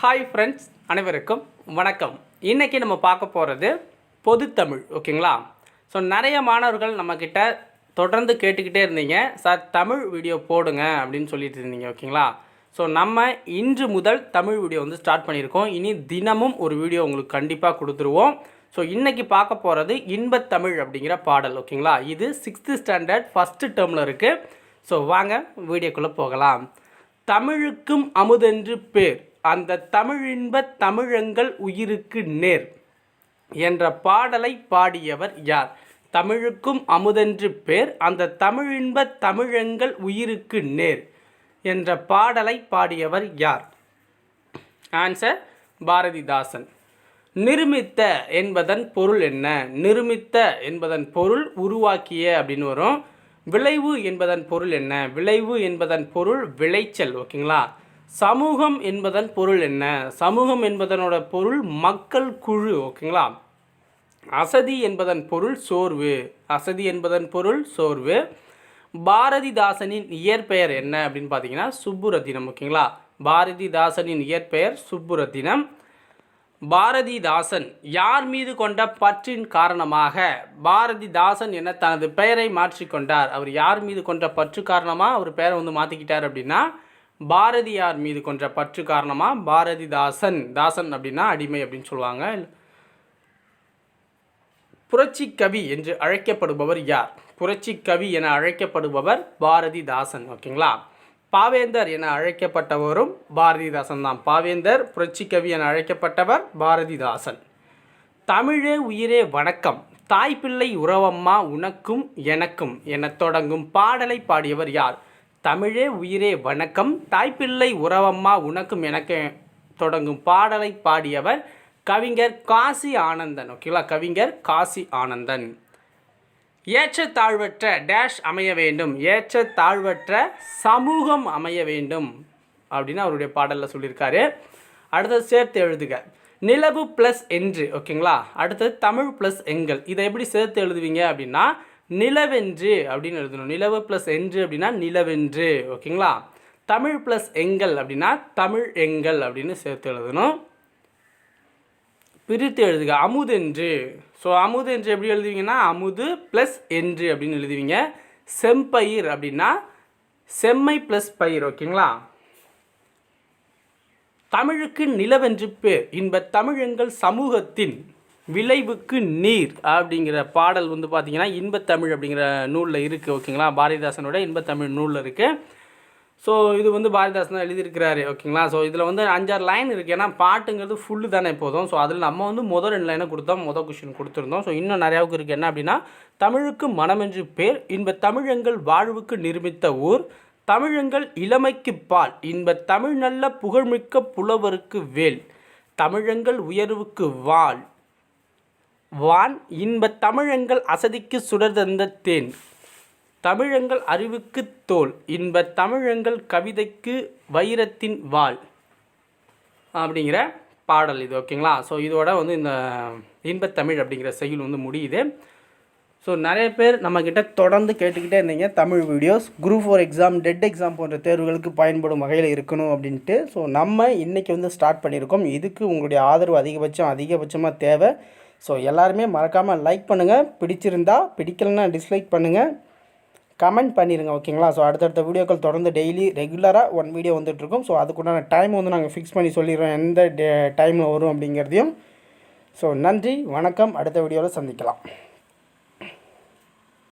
Hi friends அனைவருக்கும் வணக்கம். இன்றைக்கி நம்ம பார்க்க போகிறது பொதுத்தமிழ் ஓகேங்களா? ஸோ நிறைய மாணவர்கள் நம்மக்கிட்ட தொடர்ந்து கேட்டுக்கிட்டே இருந்தீங்க. சார் தமிழ் வீடியோ போடுங்க அப்படின்னு சொல்லிட்டு இருந்தீங்க ஓகேங்களா? ஸோ நம்ம இன்று முதல் தமிழ் வீடியோ வந்து ஸ்டார்ட் பண்ணியிருக்கோம். இனி தினமும் ஒரு வீடியோ உங்களுக்கு கண்டிப்பாக கொடுத்துருவோம். ஸோ இன்றைக்கி பார்க்க போகிறது இன்பத்தமிழ் அப்படிங்கிற பாடல் ஓகேங்களா? இது சிக்ஸ்த்து ஸ்டாண்டர்ட் ஃபஸ்ட்டு டேர்மில் இருக்குது ஸோ வாங்க வீடியோக்குள்ளே போகலாம். தமிழுக்கும் அமுதென்று பேர். அந்த தமிழின்ப தமிழங்கள் உயிருக்கு நேர் என்ற பாடலை பாடியவர் யார்? தமிழுக்கும் அமுதென்று பேர் அந்த தமிழின்ப தமிழங்கள் உயிருக்கு நேர் என்ற பாடலை பாடியவர் யார்? ஆன்சர் பாரதிதாசன். நிருமித்த என்பதன் பொருள் என்ன? நிருமித்த என்பதன் பொருள் உருவாக்கிய அப்படின்னு வரும். விளைவு என்பதன் பொருள் என்ன? விளைவு என்பதன் பொருள் விளைச்சல் ஓகேங்களா சமூகம் என்பதன் பொருள் என்ன? சமூகம் என்பதனோட பொருள் மக்கள் குழு ஓகேங்களா? அசதி என்பதன் பொருள் சோர்வு. அசதி என்பதன் பொருள் சோர்வு. பாரதிதாசனின் இயற்பெயர் என்ன அப்படின்னு பார்த்தீங்கன்னா சுப்புரத்தினம் ஓகேங்களா? பாரதிதாசனின் இயற்பெயர் சுப்புரத்தினம். பாரதிதாசன் யார் மீது கொண்ட பற்றின் காரணமாக? பாரதிதாசன் என தனது பெயரை மாற்றிக்கொண்டார்? அவர் யார் மீது கொண்ட பற்று காரணமாக அவர் பெயரை வந்து மாற்றிக்கிட்டார் அப்படின்னா பாரதியார் மீது கொன்ற பற்று காரணமாக பாரதிதாசன்? தாசன் அப்படின்னா அடிமை அப்படின்னு சொல்லுவாங்க. புரட்சி கவி என்று அழைக்கப்படுபவர் யார்? புரட்சி கவி என அழைக்கப்படுபவர் பாரதிதாசன் ஓகேங்களா? பாவேந்தர் என அழைக்கப்பட்டவரும் பாரதிதாசன் தான். பாவேந்தர் புரட்சி கவி என அழைக்கப்பட்டவர் பாரதிதாசன். தமிழே உயிரே வணக்கம். தாய்ப்பிள்ளை உறவம்மா உனக்கும் எனக்கும் என தொடங்கும் பாடலை பாடியவர் யார்? தமிழே உயிரே வணக்கம். தாய்ப்பிள்ளை உறவம்மா உனக்கும் எனக்கு தொடங்கும் பாடலை பாடியவர் கவிஞர் காசி ஆனந்தன். ஓகேங்களா? கவிஞர் காசி ஆனந்தன். ஏற்ற தாழ்வற்ற டேஷ் அமைய வேண்டும். ஏற்ற தாழ்வற்ற சமூகம் அமைய வேண்டும் அப்படின்னு அவருடைய பாடலில் சொல்லியிருக்காரு. அடுத்தது சேர்த்து எழுதுக. நிலவு ப்ளஸ் என்று. ஓகேங்களா? அடுத்தது தமிழ் ப்ளஸ் எங்கள் இதை எப்படி சேர்த்து எழுதுவீங்க அப்படின்னா நிலவென்று அப்படின்னு எழுதணும். நிலவு ப்ளஸ் என்று அப்படின்னா நிலவென்று. ஓகேங்களா? தமிழ் ப்ளஸ் எங்கள் அப்படின்னா தமிழ் எங்கள் அப்படின்னு சேர்த்து எழுதணும். பிரித்து எழுதுக. அமுதென்று. ஸோ அமுதென்று எப்படி எழுதுவீங்கன்னா அமுது ப்ளஸ் என்று அப்படின்னு எழுதுவீங்க. செம்பயிர் அப்படின்னா செம்மை ப்ளஸ் பயிர் ஓகேங்களா? தமிழுக்கு நிலவென்று பேர். இன்ப தமிழெங்கள் சமூகத்தின் விளைவுக்கு நீர் அப்படிங்கிற பாடல் வந்து பார்த்தீங்கன்னா இன்பத்தமிழ் அப்படிங்கிற நூலில் இருக்குது ஓகேங்களா? பாரதிதாசனோட இன்பத்தமிழ் நூலில் இருக்குது ஸோ இது வந்து பாரதிதாசன் தான் எழுதியிருக்கிறாரு ஓகேங்களா? ஸோ இதில் வந்து அஞ்சாறு லைன் இருக்குது ஏன்னா பாட்டுங்கிறது ஃபுல்லு தானே போதும். ஸோ அதில் நம்ம வந்து முதல் ரெண்டு லைனை கொடுத்தோம். முதல் கொஷின் கொடுத்துருந்தோம். ஸோ இன்னும் நிறையாவுக்கு இருக்குது என்ன அப்படின்னா தமிழுக்கு மனமென்று பேர் இன்ப தமிழங்கள் வாழ்வுக்கு நிர்மித்த ஊர் தமிழங்கள் இளமைக்கு பால் இன்ப தமிழ் நல்ல புகழ்மிக்க புலவருக்கு வேல் தமிழங்கள் உயர்வுக்கு வாள் வான் இன்பத் தமிழங்கள் அசதிக்கு சுடர் தந்த தேன். தமிழங்கள் அறிவுக்கு தோல் இன்பத் தமிழங்கள் கவிதைக்கு வைரத்தின் வாள். அப்படிங்கிற பாடல் இது ஓகேங்களா? ஸோ இதோட வந்து இந்த இன்பத்தமிழ் அப்படிங்கிற செயல் வந்து முடியுது. ஸோ நிறைய பேர் நம்மக்கிட்ட தொடர்ந்து கேட்டுக்கிட்டே இருந்தீங்க Tamil videos group four exam TET exam போன்ற தேர்வுகளுக்கு பயன்படும் வகையில் இருக்கணும் அப்படின்ட்டு. ஸோ நம்ம இன்றைக்கி வந்து ஸ்டார்ட் பண்ணியிருக்கோம். இதுக்கு உங்களுடைய ஆதரவு அதிகபட்சம் அதிகபட்சமாக தேவை. ஸோ எல்லாருமே மறக்காமல் லைக் பண்ணுங்கள் பிடிச்சிருந்தா பிடிக்கலன்னா டிஸ்லைக் பண்ணுங்கள் கமெண்ட் பண்ணிடுங்க ஓகேங்களா ஸோ அடுத்தடுத்த வீடியோக்கள் தொடர்ந்து டெய்லி ரெகுலராக ஒன் வீடியோ வந்துட்டுருக்கும். ஸோ அதுக்குண்டான டைம் வந்து நாங்கள் ஃபிக்ஸ் பண்ணி சொல்லிடுறோம். எந்த டே டைமில் வரும் அப்படிங்கிறதையும். ஸோ நன்றி வணக்கம். அடுத்த வீடியோவில் சந்திக்கலாம்.